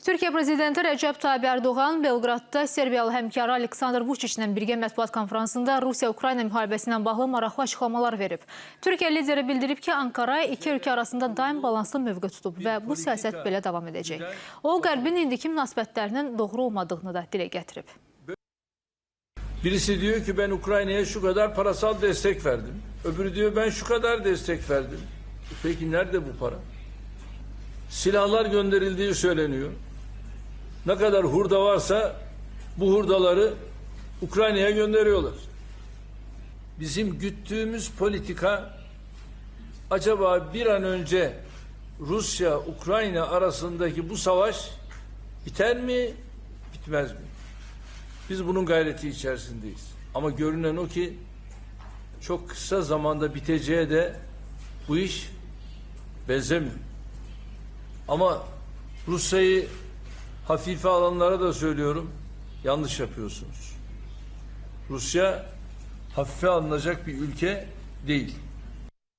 Türkiyə prezidenti Rəcəb Tayyip Ərdoğan Belqradda Serbiyalı həmkarı Aleksandr Vučićlə birgə mətbuat konfransında Rusiya-Ukrayna müharibəsi ilə bağlı maraqlı açıqlamalar verib. Türkiyə lideri bildirib ki, Ankara iki ölkə arasında daim balanslı mövqe tutub və bu siyasət belə davam edəcək. O, Qərbin indiki münasibətlərinin doğru olmadığını da dilə gətirib. Birisi diyor ki ben Ukrayna'ya şu kadar parasal destek verdim. Öbürü diyor ben şu kadar destek verdim. Peki nerede bu para? Silahlar gönderildiği söyleniyor. Ne kadar hurda varsa bu hurdaları Ukrayna'ya gönderiyorlar. Bizim güttüğümüz politika acaba bir an önce Rusya-Ukrayna arasındaki bu savaş biter mi, bitmez mi? Biz bunun gayreti içerisindeyiz. Ama görünen o ki çok kısa zamanda biteceğe de bu iş benzemiyor. Ama Rusya'yı hafife alanlara da söylüyorum. Yanlış yapıyorsunuz. Rusya hafife alınacak bir ülke değil.